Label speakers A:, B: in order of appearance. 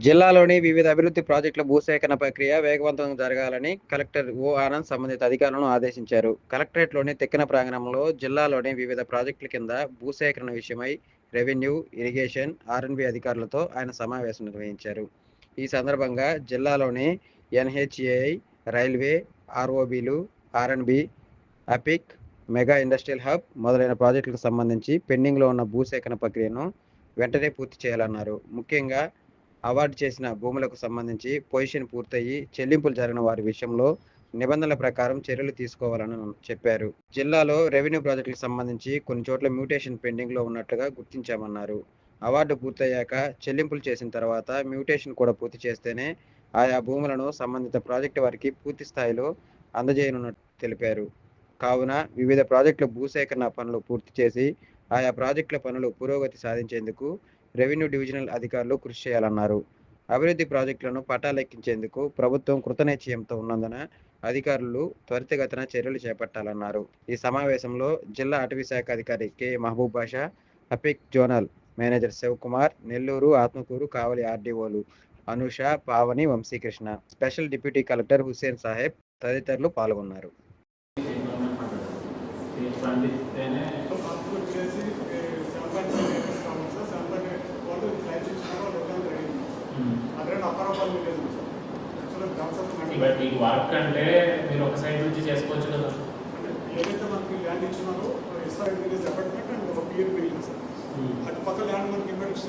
A: జిల్లాలోని వివిధ అభివృద్ధి ప్రాజెక్టుల భూసేకరణ ప్రక్రియ వేగవంతంగా జరగాలని కలెక్టర్ ఓ ఆనంద్ సంబంధిత అధికారులను ఆదేశించారు. కలెక్టరేట్లోని తెక్కిన ప్రాంగణంలో జిల్లాలోని వివిధ ప్రాజెక్టుల కింద భూసేకరణ విషయమై రెవెన్యూ ఇరిగేషన్ ఆర్ఎన్బి అధికారులతో ఆయన సమావేశం నిర్వహించారు. ఈ సందర్భంగా జిల్లాలోని NHAI railway ఆర్ఓబీలు RNB APIIC mega industrial hub మొదలైన ప్రాజెక్టులకు సంబంధించి పెండింగ్లో ఉన్న భూసేకరణ ప్రక్రియను వెంటనే పూర్తి చేయాలన్నారు. ముఖ్యంగా అవార్డు చేసిన భూములకు సంబంధించి పొజిషన్ పూర్తయి చెల్లింపులు జరిగిన వారి విషయంలో నిబంధనల ప్రకారం చర్యలు తీసుకోవాలని చెప్పారు. జిల్లాలో రెవెన్యూ ప్రాజెక్టులకు సంబంధించి కొన్ని చోట్ల మ్యూటేషన్ పెండింగ్లో ఉన్నట్లుగా గుర్తించామన్నారు. అవార్డు పూర్తయ్యాక చెల్లింపులు చేసిన తర్వాత మ్యూటేషన్ కూడా పూర్తి చేస్తేనే ఆయా భూములను సంబంధిత ప్రాజెక్టు వారికి పూర్తి స్థాయిలో అందజేయనున్నట్టు తెలిపారు. కావున వివిధ ప్రాజెక్టుల భూసేకరణ పనులు పూర్తి చేసి ఆయా ప్రాజెక్టుల పనులు పురోగతి సాధించేందుకు రెవెన్యూ డివిజనల్ అధికారులు కృషి చేయాలన్నారు. అభివృద్ధి ప్రాజెక్టులను పటాలెక్కించేందుకు ప్రభుత్వం కృతనిశ్చయంతో ఉన్నందున అధికారులు త్వరితగతిన చర్యలు చేపట్టాలన్నారు. ఈ సమావేశంలో జిల్లా అటవీ శాఖ అధికారి K. Mahaboob Basha APIIC zonal manager Sivakumar Nellore Atmakur Kavali ఆర్డీఓలు Anusha Pavani Vamsikrishna. Special deputy collector Hussain Saheb తదితరులు పాల్గొన్నారు.
B: బట్ ఈ వర్క్ అంటే మీరు ఒక సైడ్ నుంచి చేసుకోవచ్చు కదా.
C: ఏదైతే మనకి ల్యాండ్ ఇచ్చినారో ఎస్ఆర్ అపార్ట్మెంట్ అండ్ ఒక పిఎల్ బిల్డింగ్ సార్ అటు పక్క ల్యాండ్ మనకి ఇన్వెస్ట్